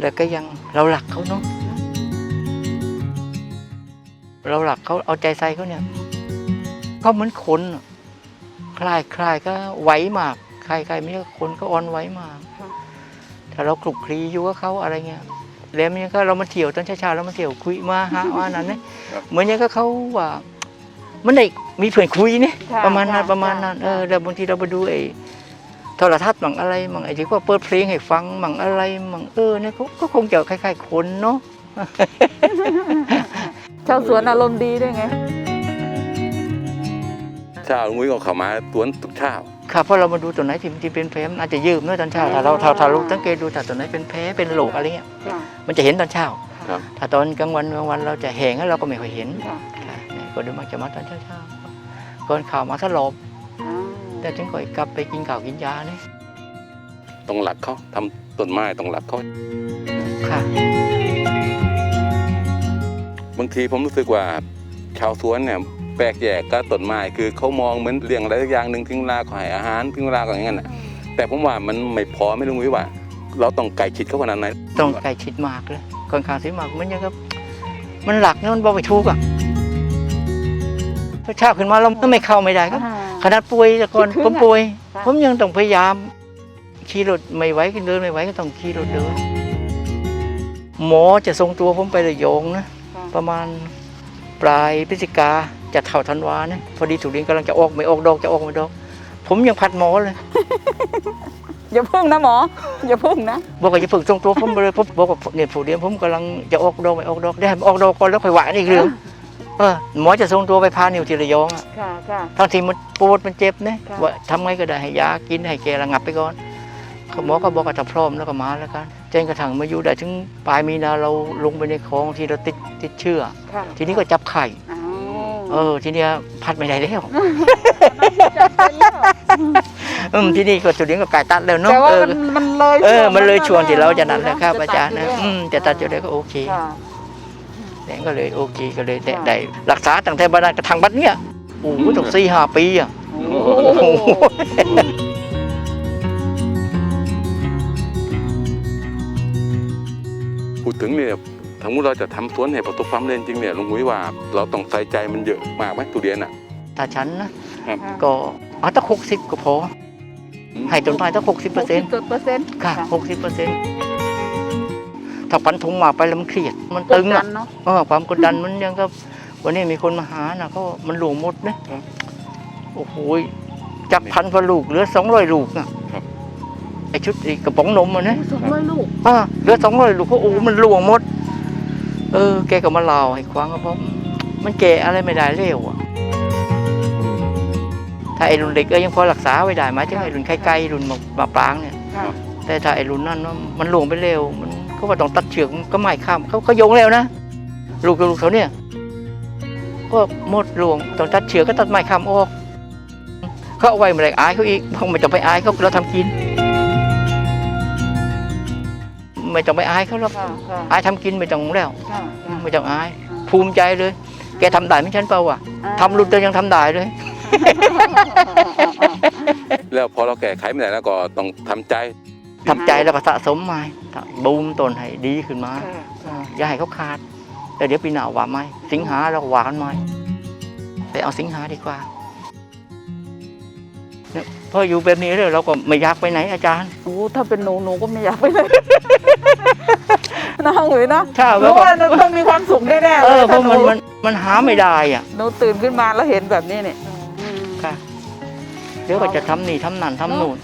แล้วก็ยังเราหลักเขาเนาะเราหลักเขาเอาใจใส่เขาเนี่ยเขาเหมือนคนอะคลายคลายก็ไหวมากคลายคลายไม่ใช่คนก็อ่อนไหวมากค่ะถ้าเราคลุกคลีอยู่กับเขาอะไรเงี้ยแล้วมันก็เรามาเที่ยวตอนเช้าๆเรามาเที่ยวคุยมาหาว่านั้นเนี่ยเหมือนอย่างก็เขาว่ามันได้มีเพื่อนคุยเนี่ยค่ะประมาณนั้นค่ะประมาณนั้นค่ะเออแล้วบางทีเราไปดูไอ้ โทรทัศน์มั่งอะไรมั่งไอ้ที่ว่าเปิดเพลงให้ฟังมั่งอะไรมั่งเออเนี่ยเขาก็คงจะคล้าย ๆ คนเนาะชาวสวนอารมณ์ดีด้วยไงเช้าลุงมุ้ยก็เข้ามาสวนทุกเช้าค่ะเพราะเรามาดูตัวไหนที่ที่เป็นแผลมันอาจจะยืมเนอะตอนเช้าถ้าเราถ้าถ้าเราสังเกตดูถ้าตัวไหนเป็นแผลเป็นโรคอะไรเงี้ยค่ะมันจะเห็นตอนเช้าครับถ้าตอนกลางวันกลางวันเราจะแหงแล้วเราก็ไม่ค่อยเห็นค่ะค่ะเนี่ยก็เดี๋ยวมักจะมาตอนเช้าๆก่อนข่าวมาสลบอ่า แต่ถึงก่อยกลับไปกินข้าวกินยาเนี่ยต้องหลักเขาทำต้นไม้ต้องหลักเขาค่ะบางทีผมรู้สึกว่าชาวสวนเนี่ยแปลกแยกกับต้นไม้คือเขามองเหมือนเลี้ยงอะไรสักอย่างหนึ่งถึงเวลาก็ให้อาหารถึงเวลาก็อย่างนั้นน่ะแต่ผมว่ามันไม่พอไม่รู้วิว่า เราต้องไก่ชิดเขาขนาดไหนต้องใกล้ชิดมากเลยค่อนข้างสิมากมันยังกับ มันหลักนะมันบอกไม่ถูกอะถ้าเช้าขึ้นมาเราไม่เข้าไม่ได้ครับอ่า ขนาดป่วยแต่ก่อนคิดถึงผมป่วย ค่ะ ผมยังต้องพยายาม ขี่รถไม่ไหวก็เดินไม่ไหวก็ต้องขี่รถเดิน หมอจะส่งตัวผมไประยองนะค่ะประมาณปลายพฤศจิกาจะเท่าธันวาเนี่ยพอดีถูกเรียนกำลังจะออกไม่ออกดอกจะออกไม่ดอก ผมยังผัดหมอเลย อย่าพึ่งนะหมอ อย่าพึ่งนะ บอกว่าจะฝึกส่งตัวผมไปเลยผมบอกว่าเนี่ยผู้เรียนผมกำลังจะออกดอกไม่ออกดอกได้ให้มันออกดอกก่อนแล้วค่อยว่ากันอีกเรื่อง เออหมอจะส่งตัวไปพานิวที่ระยองอะค่ะค่ะ ทั้งที่มันปวดมันเจ็บนะค่ะ ว่าทำไงก็ได้ให้ยากินให้แกระงับไปก่อนเขาหมอก็บอกว่าถ้าพร้อมแล้วก็มาแล้วกันจนกระทั่งมาอยู่ได้ถึงปลายมีนาเราลงไปในคลองที่เราติดติดเชื้อค่ะทีนี้ก็จับไข่ อ้าวเออ ทีเนี้ยพัดไม่ได้แล้วจำเป็นแล้วอืมที่นี่ก็จุดนี้ก็ไก่ตัดแล้วเนาะแต่ว่าเออมันมันเลยเออช่วงมันเลยช่วงที่เราจะแล้นั้นแล้วครับอาจารย์นะตัดอืมจะตัดจุดได้ก็โอเค ค่ะ แต่ก็เลยโอเคก็เลยได้ค่ะได้รักษาตั้งแต่บัดนั้นกระทั่งบัดเนี้ยโอ้โหต้องสี่ห้าปีอะโอ้โอ้โหพูดถึงเนี่ยถ้ามุติเราจะทำสวนให้ประสบความสำเร็จจริงเนี่ยลุงมุ้ยว่าเราต้องใส่ใจมันเยอะมากไหมทุเรียนอะถ้าฉันนะครับก็เอาตั้งหกสิบก็พอให้ต้นไม้ตั้งหกสิบเปอร์เซ็นต์เปอร์เซ็นต์ค่ะหกสิบเปอร์เซ็นต์ ถ้าปันทุงมาไปแล้วมันเครียด มันตึงกัอะนเนาะเออความกดดันมันยังก็ วันนี้มีคนมาหานะก็มันหลวงหมดนะโอ้โหจากพันกว่าลูกเหลือสองร้อยลูกอะครับไอชุดไอ้กระป๋องนมอะนะสองร้อยลูกอ่าเหลือสองร้อยลูกก็โอ้โหมันหลวงหมด เออ แกก็มาเล่าให้ฟังก็เพราะมันแก่อะไรไม่ได้เร็วอะถ้าไอ้รุ่นเด็กเอ้ยยังพอรักษาไว้ได้ไหมที่ไอ้รุ่นไกลๆรุ่นมามาปรางเนี่ยค่ะแต่ถ้าไอ้รุ่นนั้นน่ะมันหลวงไปเร็วมัน ก็ว่าต้องตัดเชือกก็ไม่ข้ามเขาเขาโยงแล้วนะลูกลูกเขาเนี่ยก็หมดหลวงต้องตัดเชือกก็ตัดไม้ข้ามออกเขาเอาไว้ไม่ได้อายเขาอีกเพราะไม่ต้องไปอายเขาเราทำกิน ไม่ต้องไปอายเขาหรอกอายทำกินไม่ต้องแล้วไม่ต้องอาย ภูมิใจเลย แกทำได้ไม่ฉันเปล่าวะอ่าทำรุ่นเดียวยังทำได้เลยแล้วพอเราแก้ไขไม่ได้แล้วก็ต้องทำใจ ทำใจแล้วก็สะสมมาบูมต้นให้ดีขึ้นมาค่ะอ่าอย่าให้เขาขาดแต่เดี๋ยวปีหน้าหวานไหมสิงหาเราหวานไหมไปเอาสิงหาดีกว่าเนี่ยพออยู่แบบนี้เลยเราก็ไม่อยากไปไหนอาจารย์โอ้ถ้าเป็นหนูหนูก็ไม่อยากไปเลยน้องหรือเนาะใช่หนูแล้วก็ว่าหนูต้องมีความสุขแน่ๆเอเลอยเพถ้าราะหนูมันมันมันหาไม่ได้อะหนูตื่นขึ้นมาแล้วเห็นแบบนี้เนี่ยอืมค่ะเดี๋ยวก็จะทำนี่ทำนั่นทำนู่น